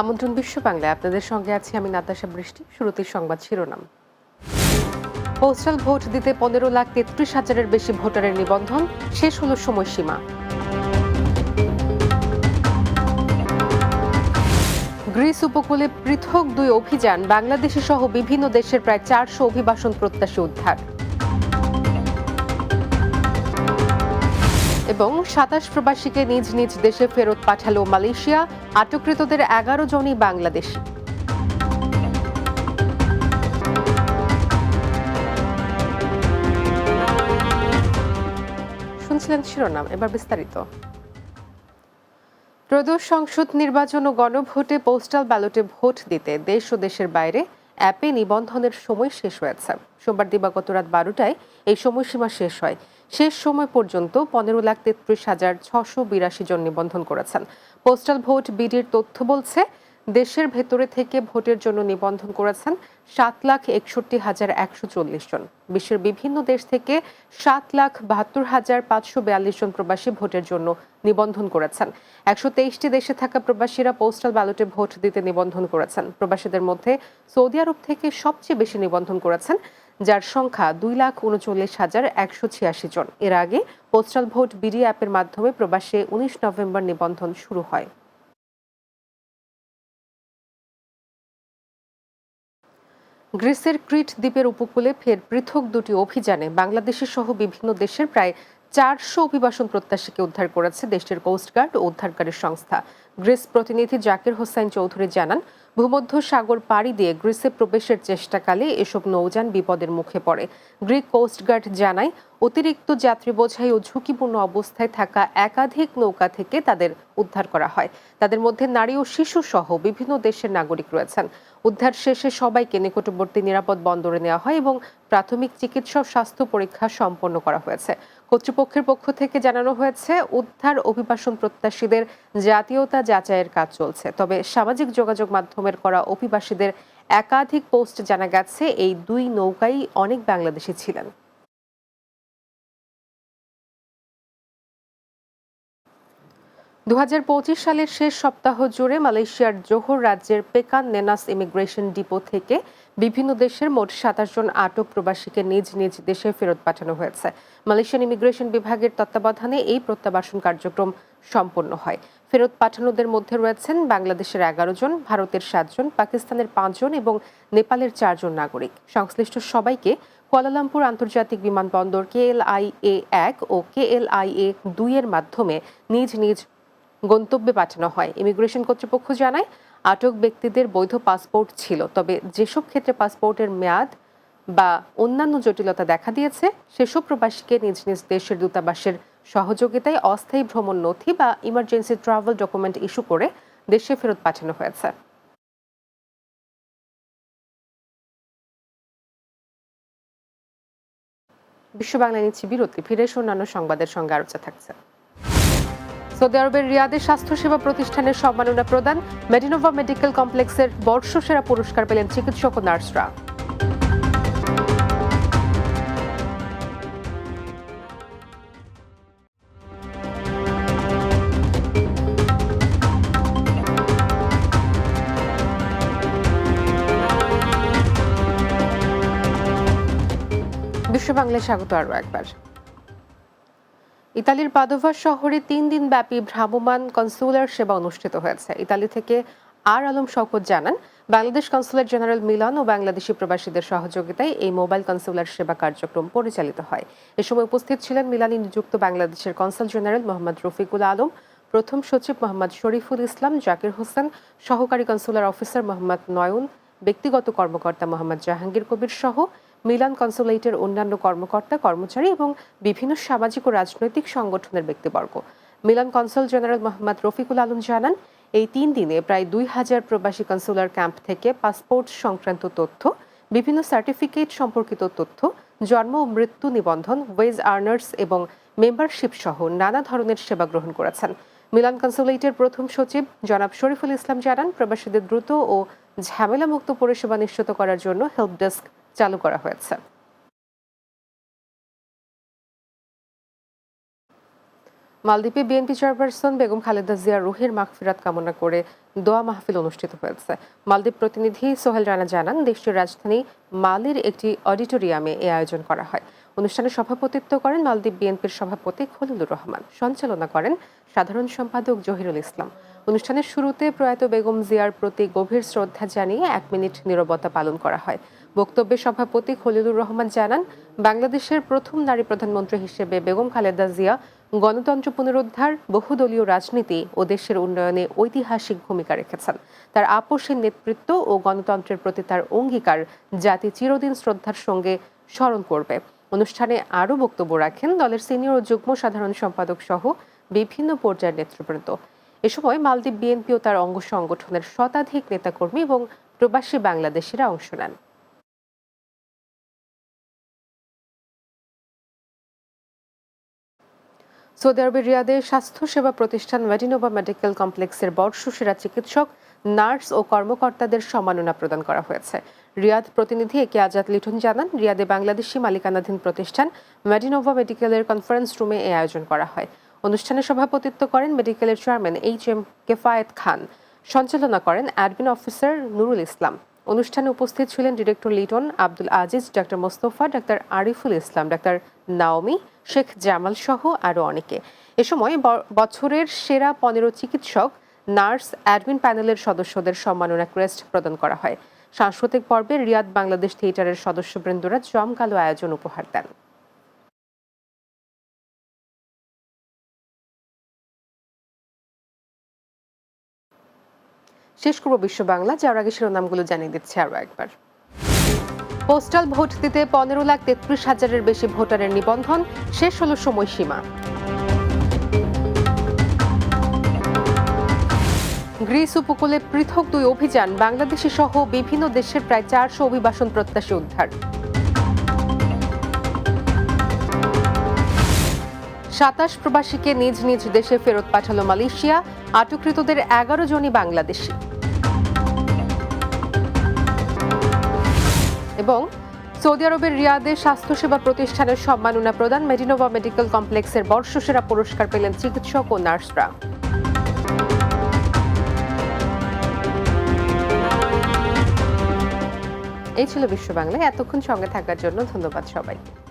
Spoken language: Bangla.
আমন্ত্রণ বিশ্ব বাংলায়। আপনাদের সঙ্গে আছি আমি নাতাশা বৃষ্টি। শুরুতে সংবাদ শিরোনাম। পোস্টাল ভোট দিতে পনেরো লাখ তেত্রিশ হাজারের বেশি ভোটারের নিবন্ধন। শেষ হলো সময়সীমা। গ্রিস উপকূলে পৃথক দুই অভিযান। বাংলাদেশে সহ বিভিন্ন দেশের প্রায় চারশো অভিবাসন প্রত্যাশী উদ্ধার। এবং সাতাশ প্রবাসীকে নিজ নিজ দেশে ফেরত পাঠালো মালয়েশিয়া, আটককৃতদের এগারো জনই বাংলাদেশি। শুনছিলেন শিরোনাম, এবার বিস্তারিত। ত্রয়োদশ সংসদ নির্বাচন ও গণভোটে পোস্টাল ব্যালটে ভোট দিতে দেশ ও দেশের বাইরে অ্যাপে নিবন্ধনের সময় শেষ হয়েছে। সোমবার দিবাগত রাত বারোটায় এই সময়সীমা শেষ হয়। শেষ সময় পর্যন্ত পনেরো লাখ তেত্রিশ হাজার ছশো বিরাশি জন নিবন্ধন করেছেন। পোস্টাল ভোট বিডির তথ্য বলছে, দেশের ভেতরে থেকে ভোটের জন্য নিবন্ধন করেছেন সাত লাখ একষট্টি হাজার একশো চল্লিশ জন। বিশ্বের বিভিন্ন দেশ থেকে সাত লাখ বাহাত্তর হাজার পাঁচশো বিয়াল্লিশ জন প্রবাসী ভোটের জন্য নিবন্ধন করেছেন। একশো তেইশটি দেশে থাকা প্রবাসীরা পোস্টাল ব্যালটে ভোট দিতে নিবন্ধন করেছেন। প্রবাসীদের মধ্যে সৌদি আরব থেকে সবচেয়ে বেশি নিবন্ধন করেছেন যার সংখ্যা দুই লাখ উনচল্লিশ হাজার একশো ছিয়াশি জন। এর আগে পোস্টাল ভোট বিডি অ্যাপের মাধ্যমে প্রবাসে উনিশ নভেম্বর নিবন্ধন শুরু হয়। গ্রিসের ক্রিট দ্বীপের উপকূলে ফের পৃথক দুটি অভিযানে বাংলাদেশের সহ বিভিন্ন দেশের প্রায় চারশো অভিবাসন প্রত্যাশীকে উদ্ধার করেছে দেশটির কোস্টগার্ড ও উদ্ধারকারী সংস্থা। গ্রিস প্রতিনিধি জাকির হোসেন চৌধুরী জানান ভূমধ্য সাগর পাড়ি দিয়ে গ্রিসে প্রবেশের চেষ্টাকালে এসব নৌযান বিপদের মুখে পড়ে। গ্রিক কোস্টগার্ড জানায়, অতিরিক্ত যাত্রী বোঝাই ও ঝুঁকিপূর্ণ অবস্থায় থাকা একাধিক নৌকা থেকে তাদের উদ্ধার করা হয়। তাদের মধ্যে নারী ও শিশু সহ বিভিন্ন দেশের নাগরিক রয়েছেন। উদ্ধার শেষে সবাইকে নিকটবর্তী নিরাপদ বন্দরে নেওয়া হয় এবং প্রাথমিক চিকিৎসা স্বাস্থ্য পরীক্ষা সম্পন্ন করা হয়েছে। কর্তৃপক্ষের পক্ষ থেকে জানানো হয়েছে, উদ্ধার অভিবাসন প্রত্যাশীদের জাতীয়তা যাচাইয়ের কাজ চলছে। তবে সামাজিক যোগাযোগ মাধ্যমের করা অভিবাসীদের একাধিক পোস্ট জানা গেছে, এই দুই নৌকাই অনেক বাংলাদেশি ছিলেন। দু হাজার পঁচিশ সালের শেষ সপ্তাহ জুড়ে মালয়েশিয়ার জোহর রাজ্যের পেকান নেনাস ইমিগ্রেশন ডিপো থেকে বিভিন্ন দেশের মোট সাতাশ জন আটক প্রবাসীকে নিজ নিজ দেশে ফেরত পাঠানো হয়েছে। মালয়েশিয়ান ইমিগ্রেশন বিভাগের তত্ত্বাবধানে এই প্রত্যাবাসন কার্যক্রম সম্পন্ন হয়। ফেরত পাঠানোদের মধ্যে রয়েছেন বাংলাদেশের এগারো জন, ভারতের সাতজন পাকিস্তানের পাঁচজন এবং নেপালের চারজন নাগরিক। সংশ্লিষ্ট সবাইকে কুয়ালালামপুর আন্তর্জাতিক বিমানবন্দর কেএলআইএ এক ও কেএলআইএ দুই এর মাধ্যমে নিজ নিজ গন্তব্যে পাঠানো হয়। ইমিগ্রেশন কর্তৃপক্ষ জানায়, আটক ব্যক্তিদের বৈধ পাসপোর্ট ছিল, তবে যেসব ক্ষেত্রে পাসপোর্টের মেয়াদ বা অন্যান্য জটিলতা দেখা দিয়েছে, সেসব প্রবাসীকে নিজ নিজ দেশের দূতাবাসের সহযোগিতায় অস্থায়ী ভ্রমণ নথি বা ইমার্জেন্সি ট্রাভেল ডকুমেন্ট ইস্যু করে দেশে ফেরত পাঠানো হয়েছে। বিশ্ব বাংলা নিচ্ছি বিরতি, ফিরে অন্যান্য সংবাদের সঙ্গে আলোচনা থাকছে। সৌদি আরবের রিয়াদের স্বাস্থ্যসেবা প্রতিষ্ঠানের সম্মাননা প্রদান, মেডিনোভা মেডিকেল কমপ্লেক্সের বর্ষসেরা পুরস্কার পেলেন চিকিৎসক ও নার্সরা। বাংলায় স্বাগত আরও একবার। ইতালির পাদোভা শহরে তিন দিন ব্যাপী ভ্রাম্যমাণ কনসুলার সেবা অনুষ্ঠিত হয়েছে। ইতালি থেকে আর আলম শওকত জানান, বাংলাদেশ কনসুলেট জেনারেল মিলন ও বাংলাদেশি প্রবাসীদের সহযোগিতায় এই মোবাইল কনসুলার সেবা কার্যক্রম পরিচালিত হয়। এ সময় উপস্থিত ছিলেন মিলানি নিযুক্ত বাংলাদেশের কনসাল জেনারেল মোহাম্মদ রফিকুল আলম, প্রথম সচিব মোহাম্মদ শরীফুল ইসলাম, জাকির হোসেন, সহকারী কনসুলার অফিসার মোহাম্মদ নয়ন, ব্যক্তিগত কর্মকর্তা মোহাম্মদ জাহাঙ্গীর কবির সহ মিলান কনসুলেটের অন্যান্য কর্মকর্তা, কর্মচারী এবং বিভিন্ন সামাজিক ও রাজনৈতিক সংগঠনের ব্যক্তিবর্গ। Milan consul general Mohammad Rafiqul Alam জানান, এই তিন দিনে প্রায় দুই হাজার প্রবাসী কনসুলার ক্যাম্প থেকে পাসপোর্ট সংক্রান্ত তথ্য, বিভিন্ন সার্টিফিকেট সম্পর্কিত তথ্য, জন্ম ও মৃত্যু নিবন্ধন, ওয়েজ আর্নার্স এবং মেম্বারশিপ সহ নানা ধরনের সেবা গ্রহণ করেছেন। মিলান কনসুলেটের প্রথম সচিব জনাব শরীফুল ইসলাম জানান, প্রবাসীদের দ্রুত ও ঝামেলামুক্ত পরিষেবা নিশ্চিত করার জন্য হেল্প ডেস্ক চালু করা হয়েছে। মালদ্বীপে বিএনপি চেয়ারপারসন বেগম খালেদা জিয়া রুহের মাগফিরাত কামনা করে দোয়া মাহফিল অনুষ্ঠিত হয়েছে। মালদ্বীপ প্রতিনিধি সোহেল রানা জানান, দেশটির রাজধানী মালির একটি অডিটোরিয়ামে এ আয়োজন করা হয়। অনুষ্ঠানে সভাপতিত্ব করেন মালদ্বীপ বিএনপির সভাপতি খলিলুর রহমান। সঞ্চালনা করেন সাধারণ সম্পাদক জহিরুল ইসলাম। অনুষ্ঠানের শুরুতে প্রয়াত বেগম জিয়ার প্রতি গভীর শ্রদ্ধা জানিয়ে এক মিনিট নীরবতা পালন করা হয়। বক্তব্যে সভাপতি খলিলুর রহমান জানান, বাংলাদেশের প্রথম নারী প্রধানমন্ত্রী হিসেবে বেগম খালেদা জিয়া গণতন্ত্র পুনরুদ্ধার, বহুদলীয় রাজনীতি ও দেশের উন্নয়নে ঐতিহাসিক ভূমিকা রেখেছেন। তার আপোষের নেতৃত্ব ও গণতন্ত্রের প্রতি তার অঙ্গীকার জাতি চিরদিন শ্রদ্ধার সঙ্গে স্মরণ করবে। অনুষ্ঠানে আরও বক্তব্য রাখেন দলের সিনিয়র ও যুগ্ম সাধারণ সম্পাদক সহ বিভিন্ন পর্যায়ের নেতৃবৃন্দ। এ সময় মালদ্বীপ বিএনপি ও তার অঙ্গ সংগঠনের শতাধিক নেতাকর্মী এবং প্রবাসী বাংলাদেশিরা অংশ নেন। সৌদি আরবের রিয়াদে স্বাস্থ্যসেবা প্রতিষ্ঠান মেডিনোভা মেডিকেল কমপ্লেক্সের বর্ষসেরা চিকিৎসক, নার্স ও কর্মকর্তাদের সম্মাননা প্রদান করা হয়েছে। রিয়াদ প্রতিনিধি একে আজাদ লিটন জানান, রিয়াদে বাংলাদেশি মালিকানাধীন প্রতিষ্ঠান মেডিনোভা মেডিকেলের কনফারেন্স রুমে এই আয়োজন করা হয়। অনুষ্ঠানে সভাপতিত্ব করেন মেডিকেলের chairman H M Kefayet Khan. সঞ্চালনা করেন অ্যাডমিন অফিসার নুরুল ইসলাম। অনুষ্ঠানে উপস্থিত ছিলেন ডিরেক্টর লিটন আব্দুল আজিজ, ডাক্তার মোস্তফা, ডাক্তার আরিফুল ইসলাম, ডাক্তার নাওমি, শেখ জামাল সহ আরও অনেকে। এ সময় বছরের সেরা পনেরো চিকিৎসক, নার্স, অ্যাডমিন প্যানেলের সদস্যদের সম্মাননা ক্রেস্ট প্রদান করা হয়। সাংস্কৃতিক পর্বে রিয়াদ বাংলাদেশ থিয়েটারের সদস্যবৃন্দরা জমকালো আয়োজন উপহার দেন। শেষ করব বিশ্ব বাংলা যাওয়ার আগে শিরোনামগুলো জানিয়ে দিচ্ছে আরও একবার। পোস্টাল ভোট দিতে পনেরো লাখ তেত্রিশ হাজারের বেশি ভোটারের নিবন্ধন শেষ হলো সময়সীমা। গ্রিস উপকূলে পৃথক দুই অভিযান, বাংলাদেশি সহ বিভিন্ন দেশের প্রায় চারশো অভিবাসন প্রত্যাশী উদ্ধার। সাতাশ প্রবাসীকে নিজ নিজ দেশে ফেরত পাঠালো মালয়েশিয়া, আটককৃতদের এগারো জনই বাংলাদেশি। এবং সৌদি আরবের রিয়াদে স্বাস্থ্যসেবা প্রতিষ্ঠানের সম্মাননা প্রদান মেডিনোভা মেডিকেল কমপ্লেক্সের বর্ষসেরা পুরস্কার পেলেন চিকিৎসক ও নার্সরা। এই ছিল বিশ্ব বাংলায় এতক্ষণ সঙ্গে থাকার জন্য ধন্যবাদ সবাইকে।